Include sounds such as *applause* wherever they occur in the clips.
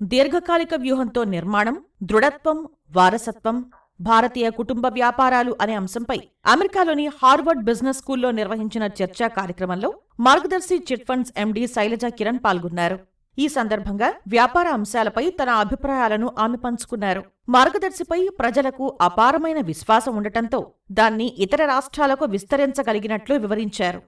దీర్ఘకాలిక వ్యూహంతో నిర్మాణం దృఢత్వం వారసత్వం భారతీయ కుటుంబ వ్యాపారాలు అనే అంశంపై అమెరికాలోని హార్వర్డ్ బిజినెస్ స్కూల్లో నిర్వహించిన చర్చా కార్యక్రమంలో Margadarsi chit funds MD Shailaja Kiran పాల్గొన్నారు. ఈ సందర్భంగా వ్యాపార అంశాలపై తన అభిప్రాయాలను ఆమె పంచుకున్నారు. మార్గదర్శిపై ప్రజలకు అపారమైన విశ్వాసం ఉండటంతో దాన్ని ఇతర రాష్ట్రాలకు విస్తరించగలిగినట్లు వివరించారు.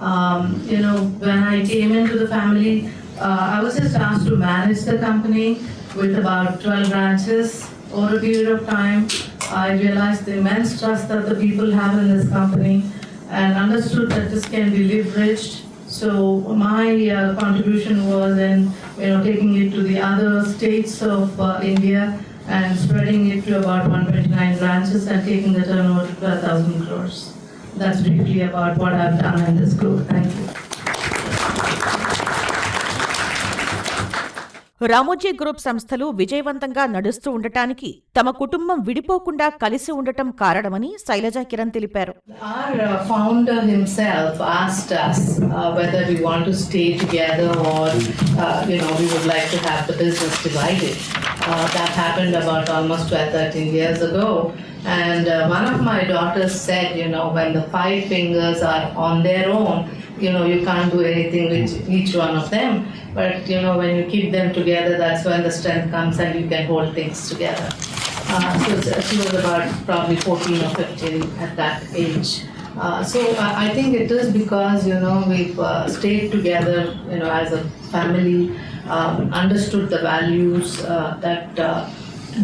Um, you know, when I came into the family, I was just asked to manage the company with about 12 branches. Over a period of time, I realized the immense trust that the people have in this company and understood that this can be leveraged. So my uh, contribution was in, you know, taking it to the other states of uh, India and spreading it to about 129 branches and taking the turnover to 12,000 crores. That's briefly about what I've done in this group. Thank you. Ramoji group సంస్థలు విజయవంతంగా నడుస్తూ ఉండటానికి తమ కుటుంబం విడిపోకుండా కలిసి ఉండటం కారణమని శైలజా కిరణ్ తెలిపారు that happened about almost 12, 13 years ago. And uh, one of my daughters said, you know, when the five fingers are on their own, you know, you can't do anything with each one of them. But, you know, when you keep them together, that's when the strength comes and you can hold things together. Uh, so she was about probably 14 or 15 at that age. Uh, so I, I think it is because you know we've uh, stayed together, you know, as a family, um, understood the values uh, that uh,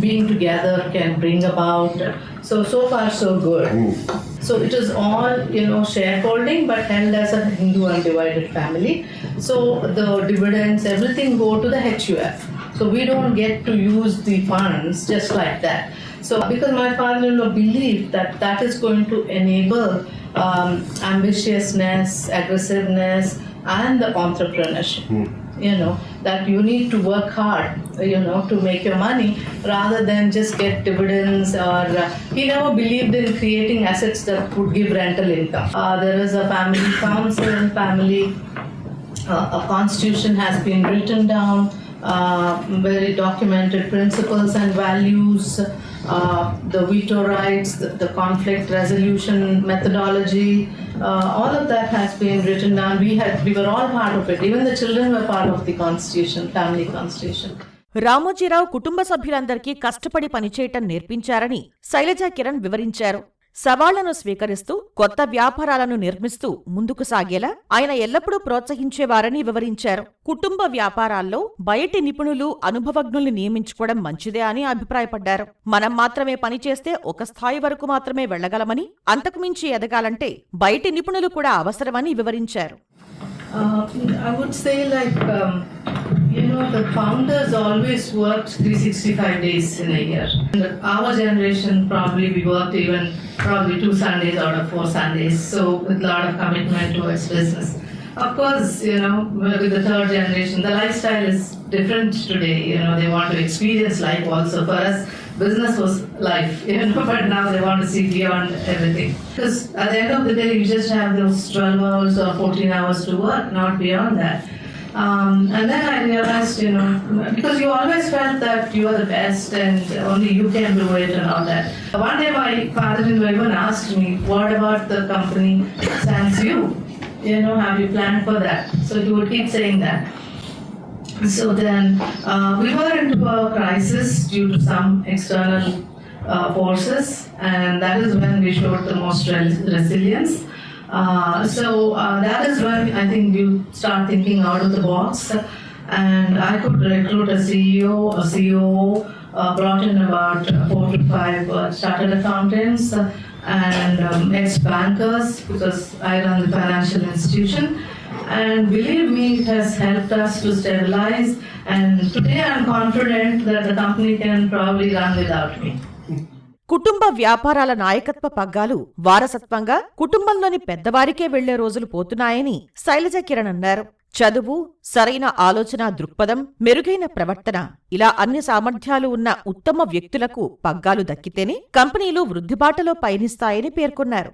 being together can bring about. So so far so good. So it is all you know shareholding, but held as a Hindu undivided family. So the dividends, everything go to the HUF. So we don't get to use the funds just like that. So because my father-in-law believed that that is going to enable um, ambitiousness, aggressiveness, and the entrepreneurship. You know that you need to work hard, you know, to make your money rather than just get dividends. Or uh, he never believed in creating assets that would give rental income. Uh, there is a family council, family uh, a constitution has been written down, very documented principles and values, uh, the veto rights, the, the conflict resolution methodology, uh, all of that has been written down. We had, we were all part of it. Even the children were part of the constitution, family constitution. Ramoji Rao కుటుంబ సభ్యులందరికీ కష్టపడి పనిచేయటం నేర్పించారని శైలజా కిరణ్ వివరించారు సవాళ్ళను స్వీకరిస్తూ కొత్త వ్యాపారాలను నిర్మిస్తూ ముందుకు సాగేలా ఆయన ఎల్లప్పుడూ ప్రోత్సహించేవారని వివరించారు. కుటుంబ వ్యాపారాల్లో బయటి నిపుణులు అనుభవజ్ఞుల్ని నియమించుకోవడం మంచిదే అని అభిప్రాయపడ్డారు. మనం మాత్రమే పనిచేస్తే ఒక స్థాయి వరకు మాత్రమే వెళ్ళగలమని అంతకుమించి ఎదగాలంటే బయటి నిపుణులు కూడా అవసరమని వివరించారు. Uh, I would say like, um, you know, the founders always worked 365 days in a year. Our generation probably we worked even probably two Sundays out of four Sundays, so with a lot of commitment towards business. Of course, you know, with the third generation, the lifestyle is different today. You know, they want to experience life also. For us, business was life, *laughs* you know, but now they want to see beyond everything. Because at the end of the day, you just have those 12 hours or 14 hours to work, not beyond that. Um, and then I realized, you know, because you always felt that you are the best and only you can do it and all that. One day my father-in-law even asked me, what about the company sans you? You know, have you planned for that? So he would keep saying that. So then uh, we were into a crisis due to some external uh, forces, and that is when we showed the most res- resilience. Uh, so uh, that is when I think you start thinking out of the box. And I could recruit a CEO, a COO, uh, brought in about four to five uh, chartered accountants and um, ex-bankers because I run the financial institution. And believe me, it has helped us to stabilize. And today I'm confident that the company can probably run without me. కుటుంబ వ్యాపారాల నాయకత్వ పగ్గాలు వారసత్వంగా కుటుంబంలోని పెద్దవారికే వెళ్ళే రోజులు పోతున్నాయని శైలజ కిరణ్ అన్నారు. చదువు సరైన ఆలోచన దృక్పథం మెరుగైన ప్రవర్తన ఇలా అన్ని సామర్థ్యాలు ఉన్న ఉత్తమ వ్యక్తులకు పగ్గాలు దక్కితేనే కంపెనీలు వృద్ధిబాటలో పయనిస్తాయని పేర్కొన్నారు.